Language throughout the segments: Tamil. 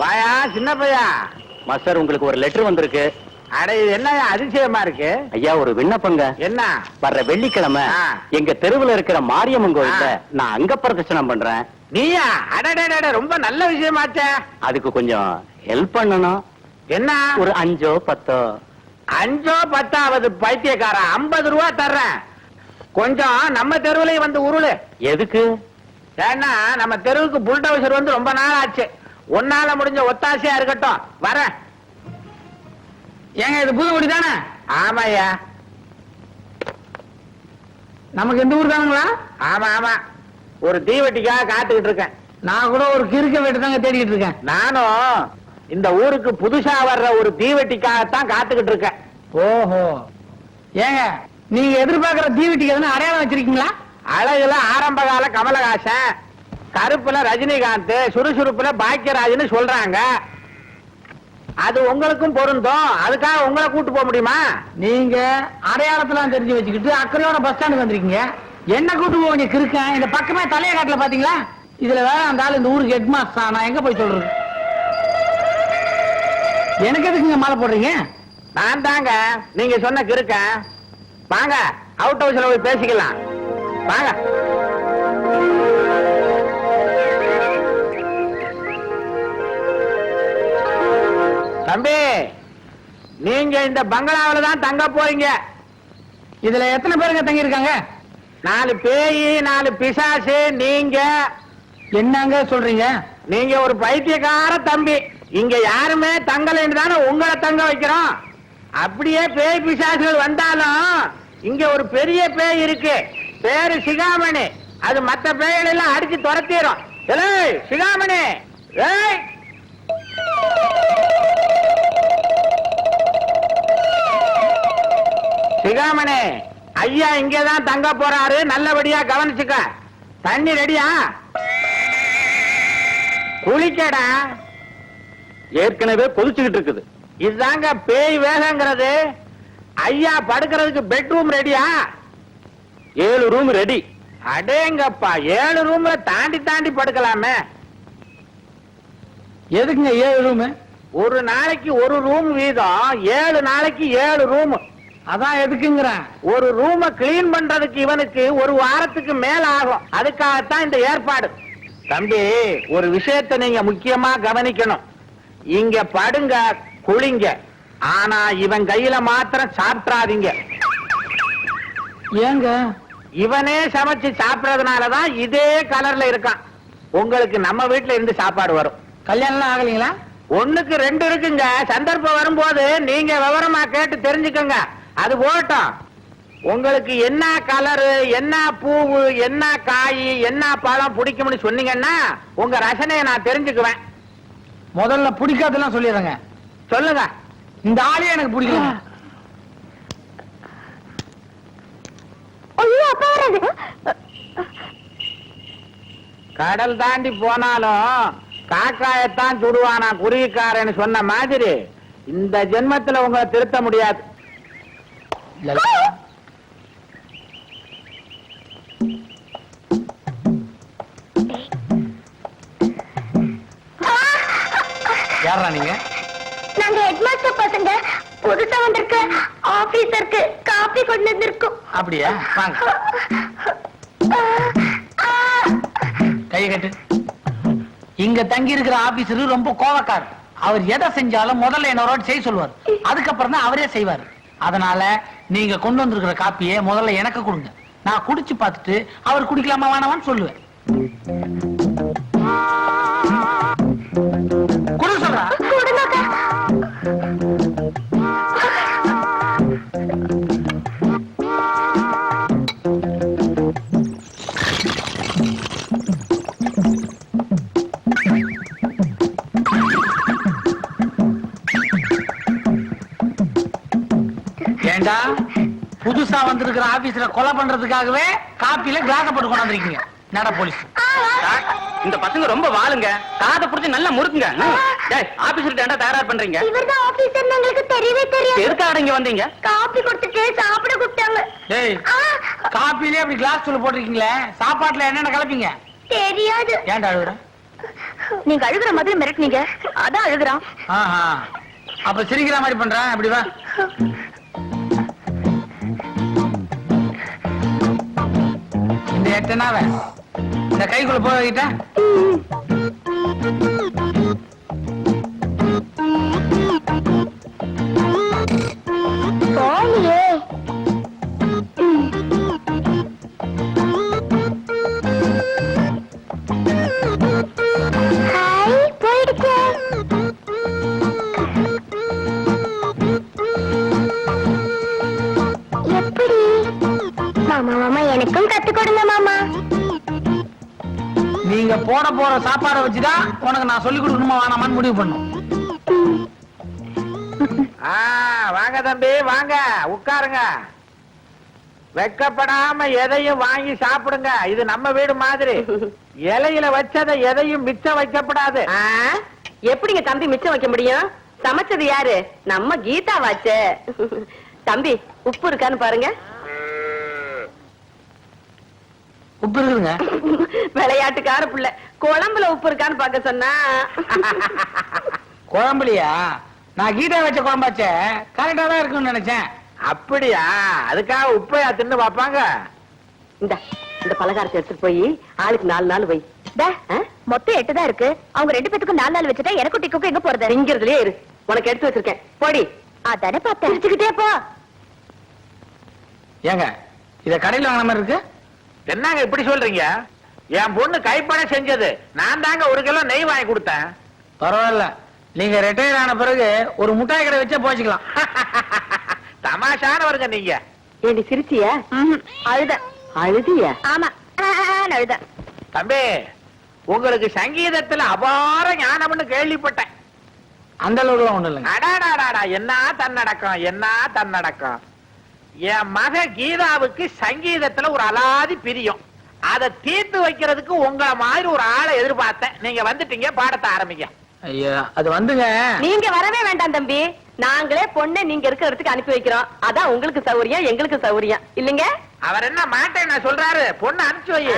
வாயா சின்ன பையா? மாஸ்டர் உங்களுக்கு ஒரு லெட்டர் வந்திருக்கு. அட இது என்ன அதிசயமா இருக்கு? ஐயா ஒரு விண்ணப்பங்க. என்ன? வர்ற வெள்ளிக்கிழமை. எங்க தெருவுல இருக்கிற மாரியம்மன் கோயில்ல. நான் அங்க பிரதட்சணம் பண்றேன். நீயா? அடடடட ரொம்ப நல்ல விஷயமாச்சே அதுக்கு கொஞ்சம் ஹெல்ப் பண்ணணும். என்ன? ஒரு அஞ்சோ பத்தோ? அஞ்சோ பத்தாவது பைத்தியக்காரா ஐம்பது ரூபா தர்றேன். கொஞ்சம் நம்ம தெருவுலயும் வந்து உருளு. எதுக்கு? ஏன்னா நம்ம தெருவுக்கு புல்டோசர் வந்து ரொம்ப நாள் ஆச்சு உன்னால முடிஞ்ச ஒத்தாசையா இருக்கட்டும். வரேன் ஏங்க இது புதுக்குடி தானே? ஆமாய்யா. நமக்கு எந்த ஊர் தானுங்களா? ஆமா ஆமா. ஒரு தீவெட்டிக்காக காத்துக்கிட்டு இருக்கேன். நான் கூட ஒரு கிறுக்க வீட்டு தாங்க தேடிட்டு இருக்கேன். நானும் இந்த ஊருக்கு புதுசா வர்ற ஒரு தீவெட்டிக்காகத்தான் காத்துக்கிட்டு இருக்கேன். ஓஹோ. ஏங்க நீங்க எதிர்பார்க்கிற தீவெட்டிக்கு எதுனா அடையாளம் வச்சிருக்கீங்களா? அழகுல ஆரம்ப கால கமலஹாசன். கருப்புல ரஜினிகாந்த் சுறுசுறுப்புல பாக்கியராஜ்னு சொல்றாங்க. அது உங்களுக்கும் பொருந்தும். அதுக்காக உங்களை கூட்டு போக முடியுமா? நீங்க அடையாளத்தெல்லாம் தெரிஞ்சு வச்சுக்கிட்டு அக்கறையோட பஸ் ஸ்டாண்டுக்கு வந்திருக்கீங்க. என்ன கூட்டு போவீங்க கிறுக்கன்? இந்த பக்கமே தலைய காட்டுல பாத்தீங்களா? இதுல வேற அந்த ஆளு இந்த ஊருக்கு ஹெட் மாஸ்டர் நான் எங்க போய் சொல்றது? எனக்கு எதுக்குங்க மாலை போடுறீங்க? நான் தாங்க. நீங்க சொன்ன கிருக்க வாங்க அவுட் ஹவுஸ்ல போய் பேசிக்கலாம். வாங்க. தம்பி நீங்க இந்த பங்களாவில தான் தங்க போறீங்க. இதுல எத்தனை பேருங்க தங்கி இருக்காங்க நாலு பேய் நாலு பிசாசு நீங்க. என்னங்க சொல்றீங்க? நீங்க ஒரு பைத்தியக்கார தம்பி. இங்க யாருமே தங்கலைன்னு தானே உங்களை தங்க வைக்கிறோம். அப்படியே பேய் பிசாசுகள் வந்தாலும் இங்க ஒரு பெரிய பேய் இருக்கு. பேரு சிகாமணி. அது மத்த பேய்கள் எல்லாம் அடிச்சு துரத்திடும் ஏய் சிகாமணி! ஏய்! சிகாமணி ஐயா இங்கதான் தங்க போறாரு நல்லபடியா கவனிச்சுக்க. தண்ணி ரெடியா? குளிக்கடா. ஏற்கனவே கொதிச்சுக்கிட்டு இருக்குது. இதுதாங்க பேய் வேகங்கிறது. ஐயா படுக்கிறதுக்கு பெட்ரூம் ரெடியா? ஏழு ரூம் ரெடி அடேங்கப்பா ஏழு ரூம்ல தாண்டி தாண்டி படுக்கலாமே. எதுக்குங்க ஏழு ரூமு ஒரு நாளைக்கு ஒரு ரூம் வீதம் ஏழு நாளைக்கு ஏழு ரூம் அதான் எதுக்குங்கிறேன். ஒரு ரூம கிளீன் பண்றதுக்கு இவனுக்கு ஒரு வாரத்துக்கு மேல ஆகும். அதுக்காகத்தான் இந்த ஏற்பாடு. தம்பி ஒரு விஷயத்தை நீங்க முக்கியமா கவனிக்கணும். இங்க படுங்க குளிங்க. ஆனா இவன் கையில மாத்திரம் சாப்பிட்றாதீங்க. ஏங்க? இவனே சமைச்சு சாப்பிடறதுனாலதான் இதே கலர்ல இருக்கான். உங்களுக்கு நம்ம வீட்ல இருந்து சாப்பாடு வரும். கல்யாணம் ஆகலைங்களா? ஒண்ணுக்கு ரெண்டு இருக்குங்க. சந்தர்ப்பம் வரும்போது நீங்க விவரமா கேட்டு தெரிஞ்சுக்கோங்க. அது போகட்டும். உங்களுக்கு என்ன கலரு என்ன பூவு என்ன காய் என்ன பழம் பிடிக்கும்னு சொன்னீங்கன்னா உங்க ரசனையை நான் தெரிஞ்சுக்குவேன். முதல்ல பிடிக்காதெல்லாம் சொல்லிடுறேங்க. சொல்லுங்க. இந்த ஆளே எனக்கு பிடிக்கல. கடல் தாண்டி போனாலும் காக்காயத்தான் சுடுவானா குருவிக்காரன்னு சொன்ன மாதிரி இந்த ஜென்மத்துல உங்களை திருத்த முடியாது. யாரா நீங்க? நாங்க ஹெட்மாஸ்டர் பசங்க. புதுசா வந்திருக்க ஆபீசருக்கு காபி கொண்டு வந்திருக்கோம். அப்படியா? வாங்க. கையை கட்டு. இங்க தங்கி இருக்கிற ஆபீசர் ரொம்ப கோவக்கார் அவர் எதை செஞ்சாலும் முதல்ல என்னோட செய்ய சொல்லுவார். அதுக்கப்புறம் தான் அவரே செய்வார். அதனால நீங்க கொண்டு வந்திருக்கிற காப்பியை முதல்ல எனக்கு கொடுங்க. நான் குடிச்சு பார்த்துட்டு அவர் குடிக்கலாமா வேணாமான்னு சொல்லுவேன். ஆபீஸ்ல கொலை பண்றதுக்காகவே காப்பில கிளாஸ போட்டு கொண்டு வந்திருக்கீங்க நட போலீஸ் இந்த பசங்க ரொம்ப வாளுங்க. காதை புடிச்சு நல்லா முறுக்குங்க. ஆபீசர் ஏன்டா தயாரா பண்றீங்க? இவர்தான் ஆபீசர் எங்களுக்கு தெரியவே தெரியாது. எதுக்காக இங்க வந்தீங்க? காபி கொடுத்துட்டு சாப்பிட கூப்பிட்டாங்க. ஆ, காப்பிலே அப்படி கிளாஸ் தூள் போட்டிருக்கீங்களே? சாப்பாட்டுல என்னென்ன கலப்பீங்க? தெரியாது. ஏன்டா அழுகுற? நீங்க அழுகுற மாதிரி மிரட்டுனீங்க. அதான் அழுகுறான். அப்ப சிரிக்கிற மாதிரி பண்றேன். அப்படி வா. இந்த இந்த கைக்குள்ள போய்கிட்ட மாமா மாமா எனக்கும் கத்து கொடுங்க மாமா. நீங்க போட போற சாப்பாடை வச்சுதான் உனக்கு நான் சொல்லி கொடுக்கணுமா? வேணாமான்னு முடிவு பண்ணும். ஆ, வாங்க தம்பி வாங்க உட்காருங்க. வெக்கப்படாம எதையும் வாங்கி சாப்பிடுங்க. இது நம்ம வீடு மாதிரி. இலையில வச்சதை எதையும் மிச்சம் வைக்கப்படாது. எப்படிங்க தம்பி மிச்சம் வைக்க முடியும்? சமைச்சது யாரு? நம்ம கீதா வாச்சே தம்பி உப்பு இருக்கான்னு பாருங்க. உப்பு இருக்குதுங்க விளையாட்டுக்கார புள்ள. குழம்புல உப்பு இருக்கான்னு பார்க்க சொன்னா. குழம்புலையா? நான் கீதா வச்ச குழம்பாச்சே கரெக்டா தான் இருக்குன்னு நினைச்சேன். அப்படியா? அதுக்காக உப்பையா தின்னு பாப்பாங்க இந்த இந்த பலகாரத்தை எடுத்துட்டு போய் ஆளுக்கு நாலு நாள் வை. டே, மொத்தம் எட்டு தான் இருக்கு. அவங்க ரெண்டு பேத்துக்கும் நாலு நாள் வச்சுட்டா எனக்கு டிக்குக்கும் எங்க போறது? திங்கிறதுலயே இரு. உனக்கு எடுத்து வச்சிருக்கேன். போடி. அதானே பார்த்தேன் வச்சுக்கிட்டே போ. ஏங்க இத கடையில வாங்கின மாதிரி இருக்கு? என்னங்க இப்படி சொல்றீங்க? என் பொண்ணு கைப்பட செஞ்சது. நான் தாங்க ஒரு கிலோ நெய் வாங்கி கொடுத்தேன். பரவாயில்ல. நீங்க ரிட்டையர் ஆன பிறகு ஒரு முட்டாய் கடை வச்சே போச்சுக்கலாம். தமாஷானவருங்க நீங்க. ஏண்டி சிரிச்சிய? அழுத. அழுதிய? ஆமா. அழுத. தம்பி உங்களுக்கு சங்கீதத்துல அபார ஞானம்னு கேள்விப்பட்டேன். அந்த அளவுக்குலாம் ஒண்ணு இல்லைங்க. அடாடாடாடா என்ன தன்னடக்கம் என்ன தன்னடக்கம் என் மக கீதாவுக்கு சங்கீதத்துல ஒரு அலாதி பிரியம். அதை தீர்த்து வைக்கிறதுக்கு உங்களை மாதிரி ஒரு ஆளை எதிர்பார்த்தேன். நீங்க வந்துட்டீங்க பாடத்தை ஆரம்பிங்க. ஐயா அது வந்துங்க. நீங்க வரவே வேண்டாம் தம்பி. நாங்களே பொண்ணை நீங்க இருக்கிற இடத்துக்கு அனுப்பி வைக்கிறோம். அதான் உங்களுக்கு சௌரியம் எங்களுக்கு சௌரியம். இல்லைங்க? அவர் என்ன மாட்டேன் நான் சொல்றாரு? பொண்ணு அனுப்பிச்சு வை.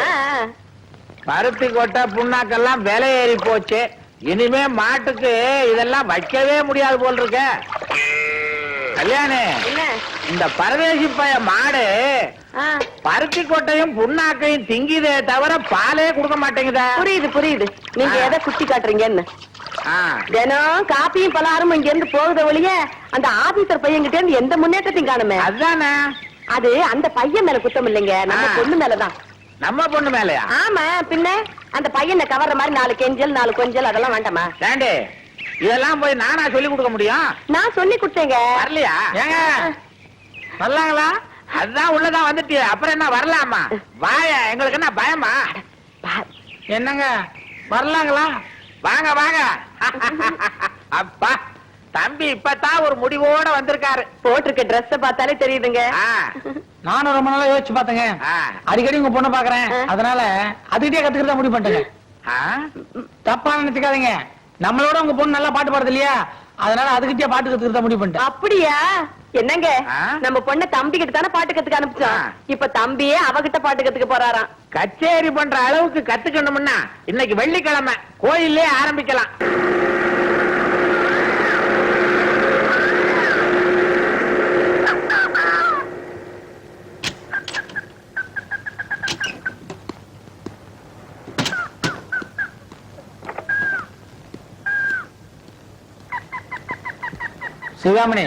பருத்தி கொட்டை புண்ணாக்கெல்லாம் விலை ஏறி போச்சு. இனிமே மாட்டுக்கு இதெல்லாம் வைக்கவே முடியாது போல் இருக்க. கல்யாணி என்ன? இந்த பரதேசி பைய மாடு பருத்தி கொட்டையும் புண்ணாக்கையும் திங்கிதே தவிர பாலே கொடுக்க மாட்டேங்குதா? புரியுது புரியுது. நீங்க. எதை குத்தி காட்டுறீங்கன்னு? தினம் காப்பியும் பலகாரமும் இங்க இருந்து போகுத வழிய அந்த ஆபீசர் பையன்கிட்ட இருந்து எந்த முன்னேற்றத்தையும் காணுமே. அதுதானே? அது அந்த பையன் மேல குத்தம் இல்லைங்க. நம்ம. பொண்ணு மேலதான். நம்ம பொண்ணு மேலயா? ஆமா பின்ன அந்த பையனை கவர்ற மாதிரி நாலு கெஞ்சல் நாலு கொஞ்சல் அதெல்லாம் வேண்டாமா? இதெல்லாம் போய் நானா சொல்லி கொடுக்க முடியும்? நான் சொல்லி கொடுத்தேங்க. வரலையா? ஏங்க வரலாங்களா? அதுதான் உள்ளதான் வந்துட்டியே அப்புறம் என்ன வரலாமா? வாய எங்களுக்கு என்ன பயமா? என்னங்க வரலாங்களா? வாங்க வாங்க. அப்பா தம்பி இப்பதான் ஒரு முடிவோட வந்திருக்காரு. போட்டிருக்க ட்ரெஸ் பார்த்தாலே தெரியுதுங்க. ஆ, நானும் ரொம்ப நாளா யோசிச்சு பார்த்தேங்க. ஆ, அடிக்கடி உங்க பொண்ணை பாக்குறேன். அதனால அதுகிட்டே கத்துக்கிறதா முடிவு பண்ணிட்டேங்க. ஆ. தப்பா நினைச்சுக்காதீங்க. நம்மளோட உங்க பொண்ணு நல்லா பாட்டு பாடுது இல்லையா? அதனால அதுகிட்டே பாட்டு கத்துக்கிறதா முடிவு பண்ணிட்டேன். அப்படியா? என்னங்க? நம்ம பொண்ண தம்பி கிட்ட தானே பாட்டு கத்துக்க அனுப்பிச்சோம். இப்ப தம்பியே அவகிட்ட பாட்டு கத்துக்க போறாராம். கச்சேரி பண்ற அளவுக்கு கத்துக்கணும்னா இன்னைக்கு வெள்ளிக்கிழமை கோயிலே ஆரம்பிக்கலாம். சிவாமணி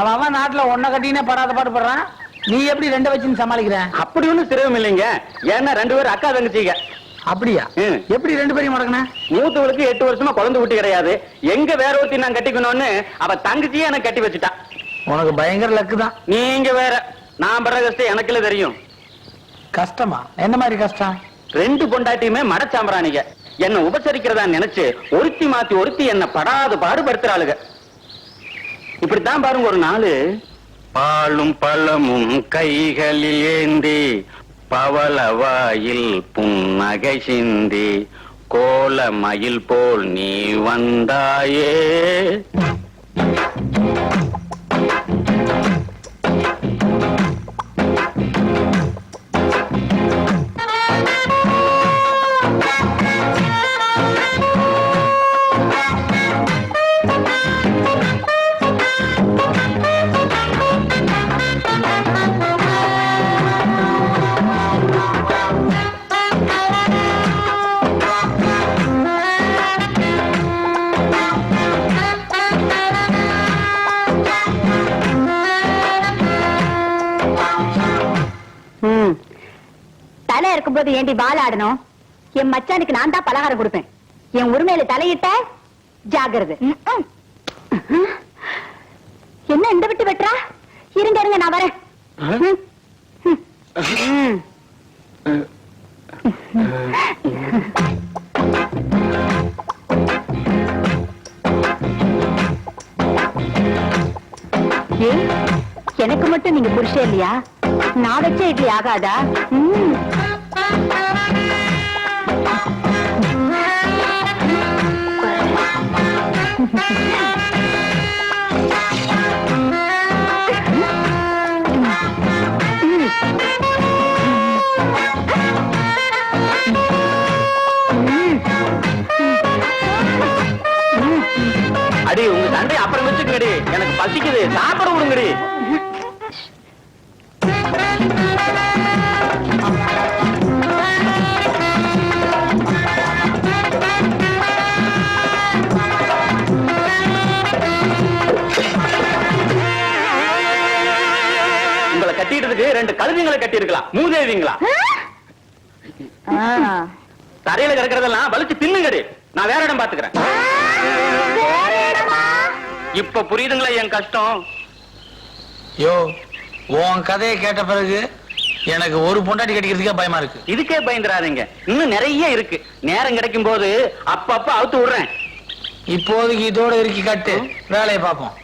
அவன் நாட்டுல ஒன்ன கட்டினே படாத பாட்டு பாடுறான். நீ எப்படி ரெண்டு வச்சுன்னு சமாளிக்கிற? அப்படி ஒண்ணும் சிரமம் இல்லைங்க. ஏன்னா ரெண்டு பேரும் அக்கா தங்கச்சிங்க. அப்படியா. எப்படி ரெண்டு பேரையும் முடக்கின? மூத்தவளுக்கு எட்டு வருஷமா குழந்தை குட்டி கிடையாது. எங்க வேற ஒருத்தி நான் கட்டிக்கணும்னு அவ தங்கச்சியே எனக்கு கட்டி வச்சுட்டா. உனக்கு பயங்கர லக்கு தான். நீங்க வேற. நான் படுற கஷ்டம் எனக்குல தெரியும். கஷ்டமா? என்ன மாதிரி கஷ்டம்? ரெண்டு பொண்டாட்டியுமே மடச்சாம்பராணிங்க. என்ன உபசரிக்கிறதா நினைச்சு ஒருத்தி மாத்தி ஒருத்தி என்ன படாத பாடுபடுத்துறாளுங்க. இப்படித்தான் பாருங்க ஒரு நாள். பாலும் பழமும் கைகளில் ஏந்தி பவளவாயில் புன்னகை சிந்தி கோல மயில் போல் நீ வந்தாயே. இருக்கும்போது ஏண்டி வாலாடணும் என் மச்சானுக்கு நான் தான் பலகாரம் கொடுப்பேன். என் உரிமையில தலையிட்ட ஜாகிரது என்ன இந்த விட்டு வெட்டுறா? இருங்க இருங்க நான் வரேன். எனக்கு மட்டும் நீங்க புருஷன் இல்லையா? நான் வச்ச இட்லி ஆகாதா. அடி உங்க தண்டை அப்புறம் வச்சுக்கடி எனக்கு பசிக்குது. சாப்பிட விடுங்கடி. ரெண்டு கழுவிங்களை கட்டி இருக்கலாம் மூதேவிங்களா? ஆ. தரையில கிடக்கிறதெல்லாம் வலிச்சு தின்னுங்கடி. நான் வேற இடம் பாத்துக்கிறேன் வேற இடமா? இப்ப புரியுதுங்களா என் கஷ்டம்? யோ உன் கதையை கேட்ட பிறகு எனக்கு ஒரு பொண்டாட்டி கட்டிக்கிறதுக்கே பயமா இருக்கு. இதுக்கே பயந்துறாதீங்க. இன்னும் நிறைய இருக்கு. நேரம் கிடைக்கும் போது அப்பப்ப அவுத்து விடுறேன். இப்போதைக்கு இதோட இறுக்கி கட்டு. வேலையை பார்ப்போம்.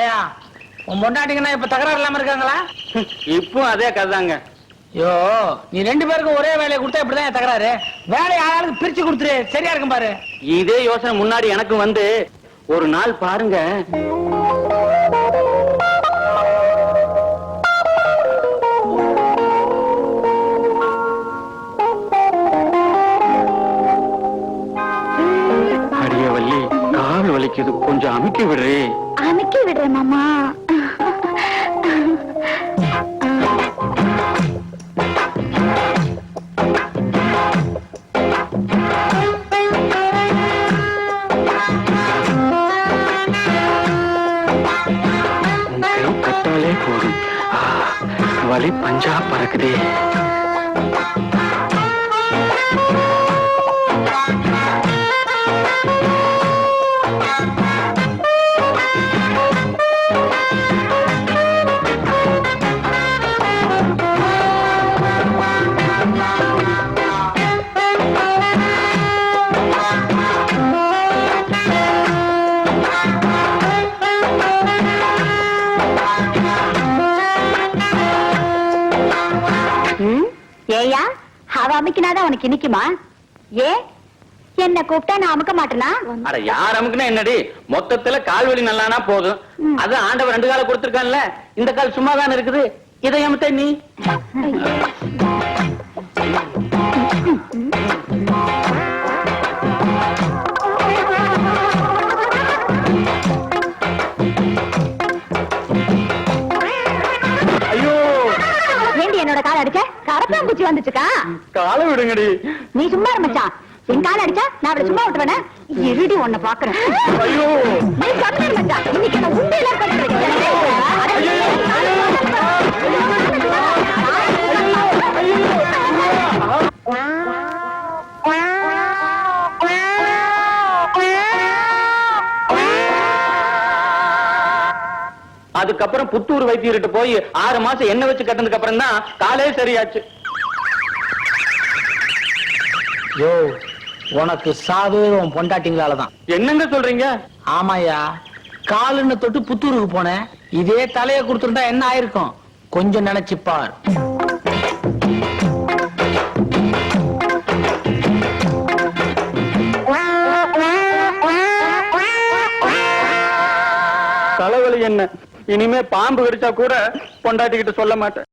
ஏயா உன் பொண்டாட்டிங்கன்னா இப்ப தகராறு இல்லாம இருக்காங்களா? இப்போ அதே கதைதாங்க. யோ நீ ரெண்டு பேருக்கும் ஒரே வேலையை கொடுத்தா இப்படிதான் தகராறு? வேலையை ஆளாளுக்கு பிரிச்சு கொடுத்துரு சரியா இருக்கும் பாரு. இதே யோசனை முன்னாடி எனக்கு வந்து. ஒரு நாள் பாருங்க. அடிய வள்ளி கால் வலிக்குது. கொஞ்சம் அமுக்கி விடுறே. அமுக்கி விடுறேன் மாமா. गाली पंजा परक दे। அமுக்கினாதான் உனக்கு இனிக்குமா? ஏ என்ன கூப்பிட்டா நான் அமுக்க மாட்டேனா? அட யார் அமுக்குன்னா என்னடி? மொத்தத்துல கால் வலி நல்லானா போதும். அது ஆண்டவர் ரெண்டு கால கொடுத்திருக்கான்ல. இந்த கால் சும்மா தானே இருக்குது. இதை அமுத்த நீ காலை விடுங்கடி. நீ சும்மா இரு மச்சான். என் கால் அடிச்சா நான் அவளை சும்மா விட்டுவேனே இருடி உன்னை பாக்குறேன் ஐயோ. நீ கம்மியர் மச்சான். இன்னைக்கு நான் உண்மையில அதுக்கப்புறம் புத்தூர் வைத்தியர்கிட்ட போய் ஆறு மாசம் எண்ணெய் வச்சு கட்டினதுக்கு அப்புறம் தான் காலே சரியாச்சு. யோ உனக்கு சாவே உன் பொண்டாட்டிங்களால தான் என்னங்க சொல்றீங்க? ஆமாயா காலுன்னு தொட்டு புத்தூருக்கு போனேன். இதே தலையை கொடுத்துருந்தா என்ன ஆயிருக்கும்? கொஞ்சம் நினைச்சு பார். தலைவலி என்ன? இனிமே பாம்பு கடிச்சா கூட பொண்டாட்டிக்கிட்ட சொல்ல மாட்டேன்.